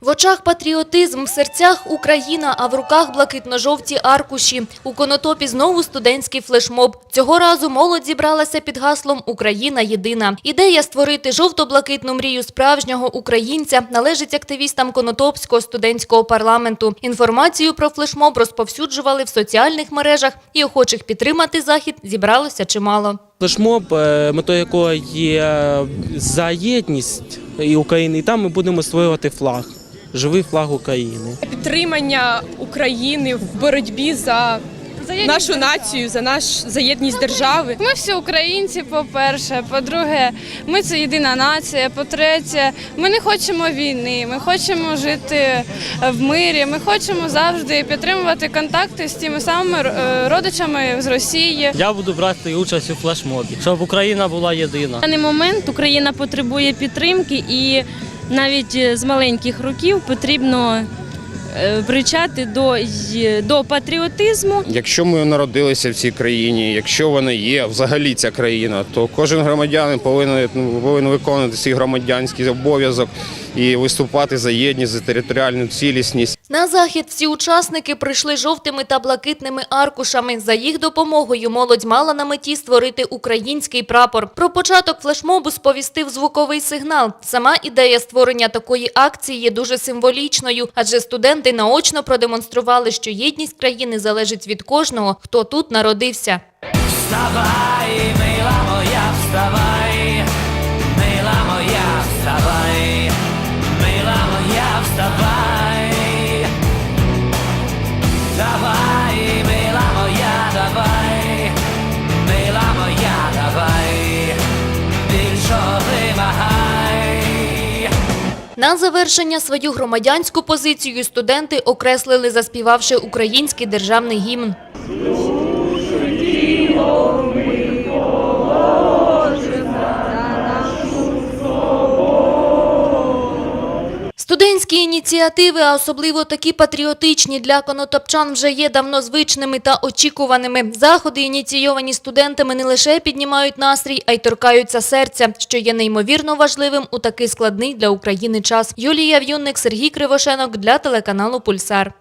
В очах патріотизм, в серцях Україна, а в руках блакитно-жовті аркуші. У Конотопі знову студентський флешмоб. Цього разу молодь зібралася під гаслом «Україна єдина». Ідея створити жовто-блакитну мрію справжнього українця належить активістам Конотопського студентського парламенту. Інформацію про флешмоб розповсюджували в соціальних мережах і охочих підтримати захід зібралося чимало. Флешмоб, е, метою якого є за єдність і України, і там ми будемо створювати флаг, живий флаг України. підтримання України в боротьбі за нашу націю, за наш за єдність держави. Ми всі українці, по-перше. По-друге, ми це єдина нація. По-третє, ми не хочемо війни. Ми хочемо жити в мирі. Ми хочемо завжди підтримувати контакти з тими самими е, родичами з Росії. Я буду брати участь у флешмобі, щоб Україна була єдина. В даний момент Україна потребує підтримки, і навіть е, з маленьких років потрібно причати привчати до, до патріотизму. Якщо ми народилися в цій країні, якщо вона є взагалі ця країна, то кожен громадянин повинен, ну, повинен виконувати свій громадянський обов'язок і виступати за єдність, за територіальну цілісність. На захід всі учасники прийшли жовтими та блакитними аркушами. За їх допомогою молодь мала на меті створити український прапор. Про початок флешмобу сповістив звуковий сигнал. Сама ідея створення такої акції є дуже символічною, адже студенти наочно продемонстрували, що єдність країни залежить від кожного, хто тут народився. Вставай, мила моя, вставай, На завершення свою громадянську позицію студенти окреслили, заспівавши український державний гімн. Студентські ініціативи, а особливо такі патріотичні для конотопчан вже є давно звичними та очікуваними. Заходи, ініційовані студентами, не лише піднімають настрій, а й торкаються серця, що є неймовірно важливим у такий складний для України час. Юлія В'юнник, Сергій Кривошенок для телеканалу Пульсар.